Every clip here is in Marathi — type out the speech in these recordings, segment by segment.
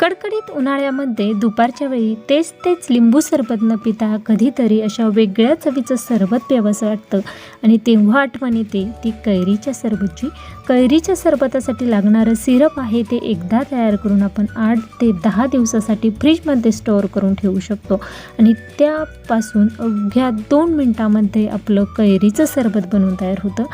कडकडीत उन्हाळ्यामध्ये दुपारच्या वेळी तेच तेच लिंबू सरबत न पिता कधीतरी अशा वेगळ्या चवीचं सरबत प्यावंसं वाटतं. आणि तेव्हा आठवण येते ती कैरीच्या सरबतची. कैरीच्या सरबतासाठी लागणारं सिरप आहे ते एकदा तयार करून आपण आठ ते दहा दिवसासाठी फ्रीजमध्ये स्टोअर करून ठेवू शकतो. आणि त्यापासून अवघ्या दोन मिनटामध्ये आपलं कैरीचं सरबत बनवून तयार होतं.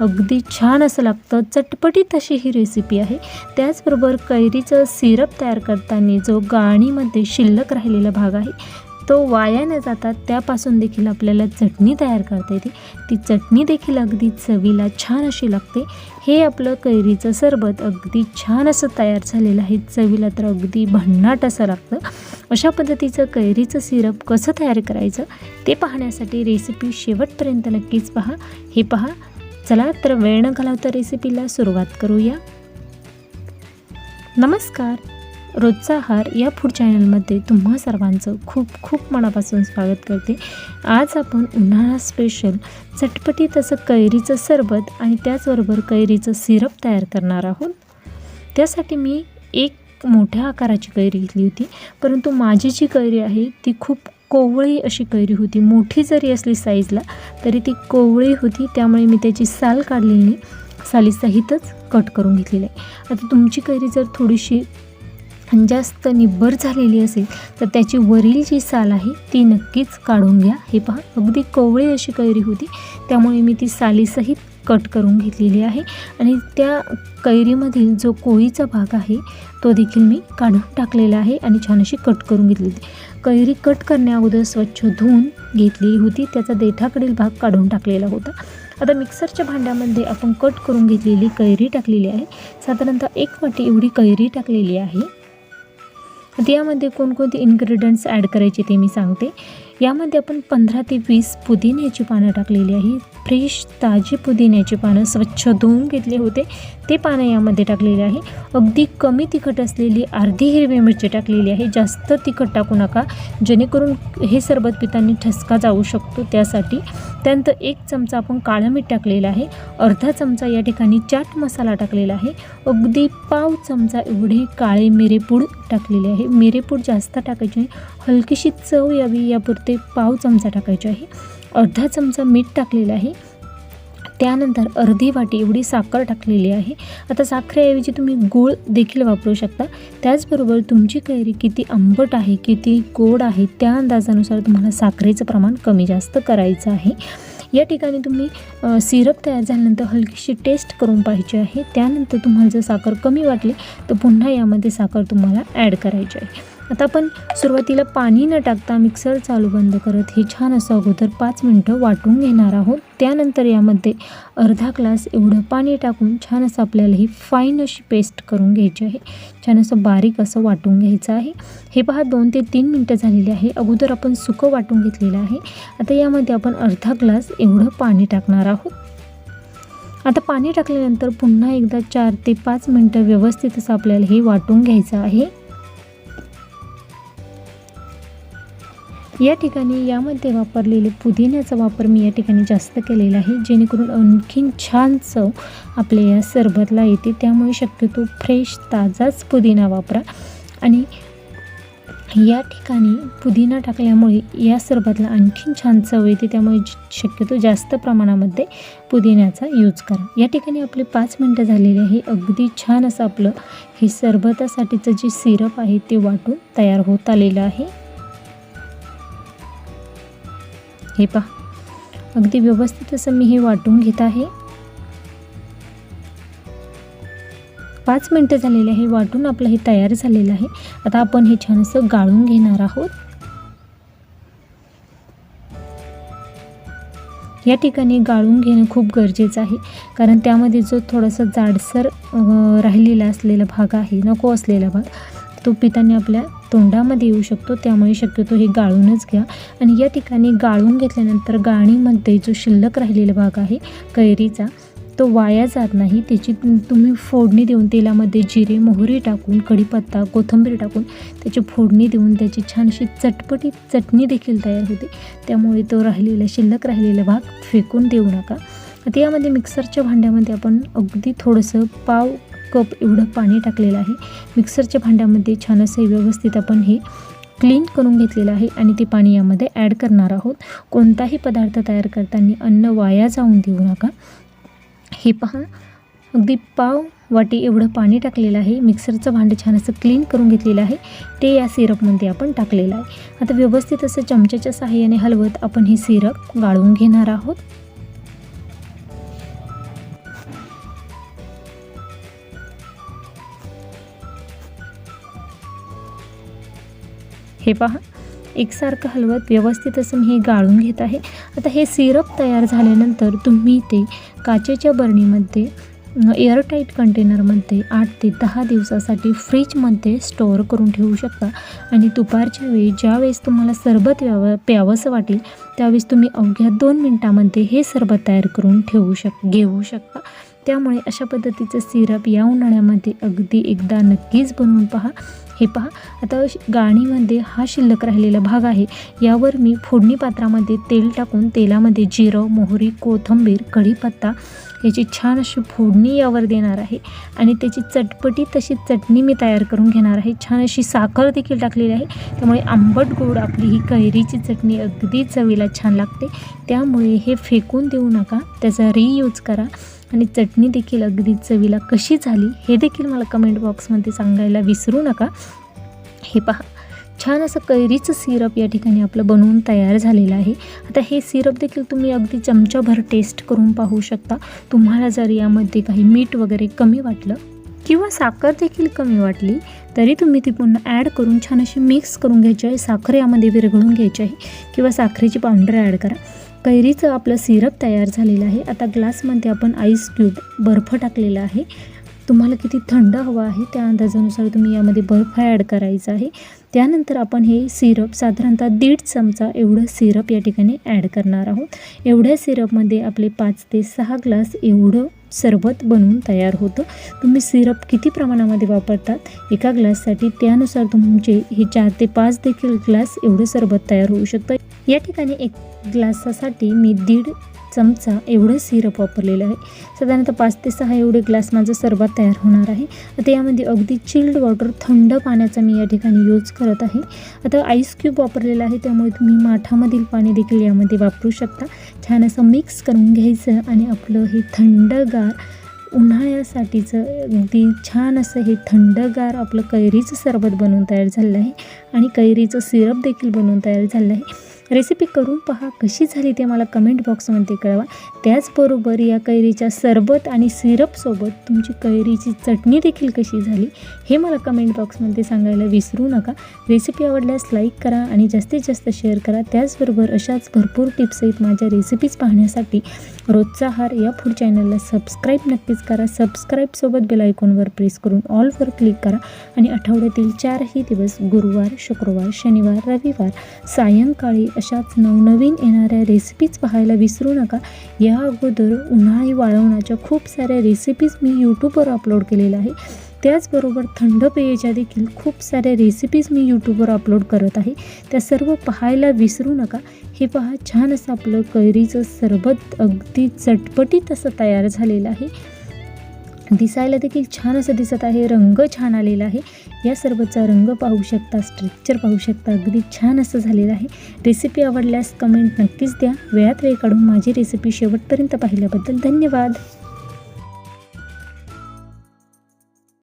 अगदी छान असं लागतं. चटपटीत अशी ही रेसिपी आहे. त्याचबरोबर कैरीचं सिरप तयार करताना जो गाणीमध्ये शिल्लक राहिलेला भाग आहे तो वाया न जाता त्यापासून देखील आपल्याला चटणी तयार करता येते. ती चटणी देखील अगदी चवीला छान अशी लागते. हे आपलं कैरीचं सरबत अगदी छान असं तयार झालेलं आहे. चवीला तर अगदी भन्नाट असं लागतं. अशा पद्धतीचं कैरीचं सिरप कसं तयार करायचं ते पाहण्यासाठी रेसिपी शेवटपर्यंत नक्कीच पहा. हे पहा. चला तर वेळ न घालवता रेसिपीला सुरुवात करूया. नमस्कार. रोजचा आहार या फूड चॅनलमध्ये तुम्हा सर्वांचं खूप खूप मनापासून स्वागत करते. आज आपण उन्हाळा स्पेशल चटपटीत असं कैरीचं सरबत आणि त्याचबरोबर कैरीचं सिरप तयार करणार आहोत. त्यासाठी मी एक मोठ्या आकाराची कैरी घेतली होती परंतु माझी जी कैरी आहे ती खूप कोवळी अशी कैरी होती. मोठी जरी असली साईजला तरी ती कोवळी होती. त्यामुळे मी त्याची साल काढलेली. सालीसहितच कट करून घेतलेली आहे. आता तुमची कैरी जर थोडीशी जास्त निब्बर झालेली असेल तर त्याची वरील जी साल आहे ती नक्कीच काढून घ्या. हे पहा अगदी कोवळी अशी कैरी होती. त्यामुळे मी ती सालीसहित कट करून घेतलेली आहे. आणि त्या कैरीमधील जो कोळीचा भाग आहे तो देखील मी काढून टाकलेला आहे आणि छान अशी कट करून घेतलेली कैरी कट करण्याअगोदर स्वच्छ धुवून घेतलेली होती. त्याचा देठाकडील भाग काढून टाकलेला होता. आता मिक्सरच्या भांड्यामध्ये आपण कट करून घेतलेली कैरी टाकलेली आहे. साधारणतः एक वाटी एवढी कैरी टाकलेली आहे. आता यामध्ये कोणकोणते इन्ग्रेडियंट्स ॲड करायचे ते मी सांगते. यामध्ये आपण पंधरा ते वीस पुदिन्याची पानं टाकलेली आहे फ्रेश ताजी पुदिन्याची पानं स्वच्छ धुवून घेतले होते. ते पानं यामध्ये टाकलेले आहे. अगदी कमी तिखट असलेली अर्धी हिरवी मिरची टाकलेली आहे. जास्त तिखट टाकू नका जेणेकरून हे सरबत पितांनी ठसका जाऊ शकतो. त्यासाठी त्यानंतर एक चमचा आपण काळं मीठ टाकलेलं आहे. अर्धा चमचा या ठिकाणी चाट मसाला टाकलेला आहे. अगदी पाव चमचा एवढे काळे मिरेपूड टाकलेले आहे. मिरेपूड जास्त टाकायचे हलकीशी चव यावी. यापुरते ते पाव चमचा टाकायचे आहे. अर्धा चमचा मीठ टाकलेलं आहे. त्यानंतर अर्धी वाटी एवढी साखर टाकलेली आहे. आता साखरेऐवजी तुम्ही गूळ देखील वापरू शकता. त्याचबरोबर तुमची कैरी किती आंबट आहे किती गोड आहे त्या अंदाजानुसार तुम्हाला साखरेचं प्रमाण कमी जास्त करायचं आहे. या ठिकाणी तुम्ही सिरप तयार झाल्यानंतर हलकीशी टेस्ट करून पाहिजे आहे. त्यानंतर तुम्हाला जर साखर कमी वाटली तर पुन्हा यामध्ये साखर तुम्हाला ॲड करायची आहे. आता आपण सुरुवातीला पाणी न टाकता मिक्सर चालू बंद करत हे छान असं अगोदर पाच मिनटं वाटून घेणार आहोत. त्यानंतर यामध्ये अर्धा ग्लास एवढं पाणी टाकून छान असं आपल्याला ही फाईन अशी पेस्ट करून घ्यायची आहे. छान असं बारीक असं वाटून घ्यायचं आहे. हे पहा दोन ते तीन मिनटं झालेली आहे. अगोदर आपण सुकं वाटून घेतलेलं आहे. आता यामध्ये आपण अर्धा ग्लास एवढं पाणी टाकणार आहोत. आता पाणी टाकल्यानंतर पुन्हा एकदा चार ते पाच मिनटं व्यवस्थित असं आपल्याला हे वाटून घ्यायचं आहे. या ठिकाणी यामध्ये वापरलेले पुदिन्याचा वापर मी या ठिकाणी जास्त केलेला आहे जेणेकरून आणखीन छान चव आपल्या या सरबतला येते. त्यामुळे शक्यतो फ्रेश ताजाच पुदिना वापरा. आणि या ठिकाणी पुदिना टाकल्यामुळे या सरबतला आणखीन छान चव येते. त्यामुळे शक्यतो जास्त प्रमाणामध्ये पुदिन्याचा यूज करा. या ठिकाणी आपले पाच मिनटं झालेले आहे. अगदी छान असं आपलं हे सरबतासाठीचं जे सिरप आहे ते वाटून तयार होत आलेलं आहे. हे पहा. अगदी व्यवस्थित असं मी हे वाटून घेत आहे. पाच मिनटं झालेले आहे वाटून आपलं हे तयार झालेलं आहे. आता आपण हे छान असं गाळून घेणार आहोत. या ठिकाणी गाळून घेणं खूप गरजेचं आहे कारण त्यामध्ये जो थोडासा जाडसर राहिलेला असलेला भाग आहे नको असलेला भाग तो पिताने आपल्या तोंडामध्ये येऊ शकतो त्यामुळे शक्यतो हे गाळूनच घ्या. आणि या ठिकाणी गाळून घेतल्यानंतर गाळणीमध्ये जो शिल्लक राहिलेला भाग आहे कैरीचा तो वाया जात नाही. त्याची तुम्ही फोडणी देऊन तेलामध्ये जिरे मोहरी टाकून कढीपत्ता कोथिंबीर टाकून त्याची फोडणी देऊन त्याची छानशी चटपटीत चटणी देखील तयार होते. त्यामुळे तो राहिलेला शिल्लक राहिलेला भाग फेकून देऊ नका. आता यामध्ये मिक्सरच्या भांड्यामध्ये आपण अगदी थोडंसं पाव कप एवढं पाणी टाकलेलं आहे. मिक्सरच्या भांड्यामध्ये छान असं व्यवस्थित आपण हे क्लीन करून घेतलेलं आहे आणि ते पाणी यामध्ये ॲड करणार आहोत. कोणताही पदार्थ तयार करताना अन्न वाया जाऊन देऊ नका. हे पहा. अगदी पाव वाटी एवढं पाणी टाकलेलं आहे. मिक्सरचं भांडं छान असं क्लीन करून घेतलेलं आहे. ते या सिरपमध्ये आपण टाकलेलं आहे. आता व्यवस्थित असं चमच्याच्या सहाय्याने हलवत आपण हे सिरप गाळून घेणार आहोत. हे पहा. एकसारखं हलवत व्यवस्थित असं मी हे गाळून घेत आहे. आता हे सिरप तयार झाल्यानंतर तुम्ही ते काचेच्या बरणीमध्ये एअरटाईट कंटेनरमध्ये आठ ते दहा दिवसासाठी फ्रीजमध्ये स्टोअर करून ठेवू शकता. आणि दुपारच्या वेळी ज्यावेळेस तुम्हाला सरबत व्याव प्यावंसं वाटेल त्यावेळेस तुम्ही अवघ्या दोन मिनटामध्ये हे सरबत तयार करून ठेवू शक घेऊ शकता. त्यामुळे अशा पद्धतीचं सिरप या उन्हाळ्यामध्ये अगदी एकदा नक्कीच बनवून पहा. हे पहा आता श- गाणीमध्ये हा शिल्लक राहिलेला भाग आहे. यावर मी फोडणी पात्रामध्ये तेल टाकून तेलामध्ये जिरं मोहरी कोथिंबीर कढीपत्ता याची छान अशी फोडणी यावर देणार आहे. आणि त्याची चटपटी तशी चटणी मी तयार करून घेणार आहे. छान अशी साखर देखील टाकलेली आहे. त्यामुळे आंबट गोड आपली ही कैरीची चटणी अगदी चवीला छान लागते. त्यामुळे हे फेकून देऊ नका. त्याचा रियूज करा. आणि चटणी देखील अगदी चवीला कशी झाली हे देखील मला कमेंट बॉक्समध्ये सांगायला विसरू नका. हे पहा छान असं कैरीचं सिरप या ठिकाणी आपलं बनवून तयार झालेलं आहे. आता हे सिरप देखील तुम्ही अगदी चमचाभर टेस्ट करून पाहू शकता. तुम्हाला जर यामध्ये काही मीठ वगैरे कमी वाटलं किंवा साखर देखील कमी वाटली तरी तुम्ही ती पुन्हा ॲड करून छान अशी मिक्स करून घ्यायची आहे. साखर यामध्ये विरघळून घ्यायची आहे. किंवा साखरेची पावडर ॲड करा. कैरीचं आपलं सिरप तयार झालेलं आहे. आता ग्लासमध्ये आपण आईस क्यूब बर्फ टाकलेला आहे. तुम्हाला किती थंड हवा आहे त्या अंदाजानुसार तुम्ही यामध्ये बर्फ ॲड करायचा आहे. त्यानंतर आपण हे सिरप साधारणतः दीड चमचा एवढं सिरप या ठिकाणी ॲड करणार आहोत. एवढ्या सिरपमध्ये आपले पाच ते सहा ग्लास एवढं सरबत बनवून तयार होतं. तुम्ही सिरप किती प्रमाणामध्ये वापरतात? एका ग्लाससाठी त्यानुसार तुमचे हे चार ते पाच देखील ग्लास एवढं सरबत तयार होऊ शकतं. या ठिकाणी एक ग्लासासाठी मी दीड चमचा एवढं सिरप वापरलेलं आहे. साधारणतः पाच ते सहा एवढे ग्लास माझं सरबत तयार होणार आहे. आता यामध्ये अगदी चिल्ड वॉटर थंड पाण्याचा मी या ठिकाणी यूज करत आहे. आता आईस क्यूब वापरलेला आहे त्यामुळे तुम्ही माठामधील पाणी देखील यामध्ये वापरू शकता. छान असं मिक्स करून घ्यायचं आणि आपलं हे थंडगार उन्हाळ्यासाठीचं अगदी छान असं हे थंडगार आपलं कैरीचं सरबत बनवून तयार झालेलं आहे. आणि कैरीचं सिरप देखील बनवून तयार झालं आहे. रेसिपी करून पहा कशी झाली ते मला कमेंट बॉक्समध्ये कळवा. त्याचबरोबर या कैरीच्या सरबत आणि सिरपसोबत तुमची कैरीची चटणी देखील कशी झाली हे मला कमेंट बॉक्समध्ये सांगायला विसरू नका. रेसिपी आवडल्यास लाईक करा आणि जास्तीत जास्त शेअर करा. त्याचबरोबर अशाच भरपूर टिप्स आहेत माझ्या रेसिपीज पाहण्यासाठी. रोजचा हार या फूड चॅनलला सबस्क्राईब नक्कीच करा. सबस्क्राईबसोबत बेल आयकॉनवर प्रेस करून ऑलवर क्लिक करा आणि आठवड्यातील चारही दिवस गुरुवार शुक्रवार शनिवार रविवार सायंकाळी अशाच नवनवीन येणाऱ्या रेसिपीज पाहायला विसरू नका. या अगोदर उन्हाळी वाळवण्याच्या खूप साऱ्या रेसिपीज मी यूट्यूबवर अपलोड केलेल्या आहे त्याचबरोबर थंड पेयाच्या देखील खूप साऱ्या रेसिपीज मी यूट्यूबवर अपलोड करत आहे. त्या सर्व पाहायला विसरू नका. हे पहा छान असं आपलं कैरीचं सरबत अगदी चटपटीत असं तयार झालेलं आहे. दिसायला देखील छान असं दिसत आहे रंग छान आलेला आहे. या सर्वचा रंग पाहू शकता स्ट्रक्चर पाहू शकता अगदी छान असं झालेलं आहे. रेसिपी आवडल्यास कमेंट नक्कीच द्या. वेळात वेळ काढून माझी रेसिपी शेवटपर्यंत पाहिल्याबद्दल धन्यवाद.